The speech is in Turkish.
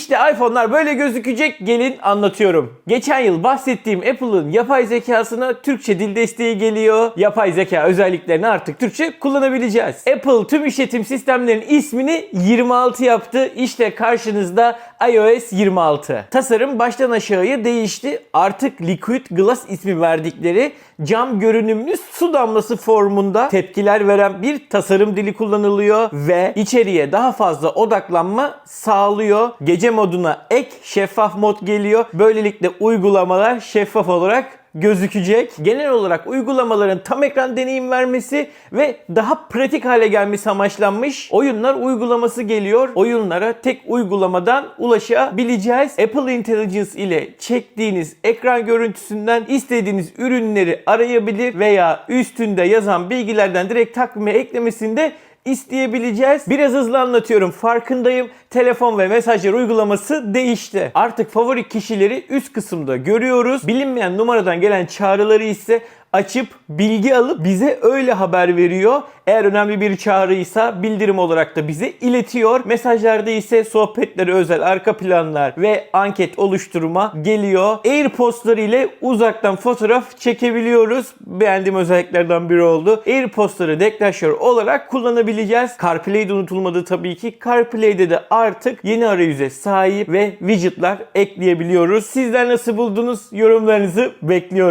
İşte iPhone'lar böyle gözükecek gelin anlatıyorum. Geçen yıl bahsettiğim Apple'ın yapay zekasına Türkçe dil desteği geliyor. Yapay zeka özelliklerini artık Türkçe kullanabileceğiz. Apple tüm işletim sistemlerinin ismini 26 yaptı. İşte karşınızda iOS 26. Tasarım baştan aşağıya değişti. Artık Liquid Glass ismi verdikleri cam görünümlü su damlası formunda tepkiler veren bir tasarım dili kullanılıyor ve içeriye daha fazla odaklanma sağlıyor. Gece moduna ek şeffaf mod geliyor. Böylelikle uygulamalar şeffaf olarak gözükecek. Genel olarak uygulamaların tam ekran deneyim vermesi ve daha pratik hale gelmesi amaçlanmış oyunlar uygulaması geliyor. Oyunlara tek uygulamadan ulaşabileceğiz. Apple Intelligence ile çektiğiniz ekran görüntüsünden istediğiniz ürünleri arayabilir veya üstünde yazan bilgilerden direkt takvime eklemesinde isteyebileceğiz. Biraz hızlı anlatıyorum farkındayım. Telefon ve mesajlar uygulaması değişti. Artık favori kişileri üst kısımda görüyoruz. Bilinmeyen numaradan gelen çağrıları ise açıp bilgi alıp bize öyle haber veriyor. Eğer önemli bir çağrıysa bildirim olarak da bize iletiyor. Mesajlarda ise sohbetlere özel arka planlar ve anket oluşturma geliyor. AirPods'lar ile uzaktan fotoğraf çekebiliyoruz. Beğendiğim özelliklerden biri oldu. AirPods'ları deklanşör olarak kullanabileceğiz. CarPlay de unutulmadı tabii ki. CarPlay'de de artık yeni arayüze sahip ve widget'lar ekleyebiliyoruz. Sizler nasıl buldunuz? Yorumlarınızı bekliyorum.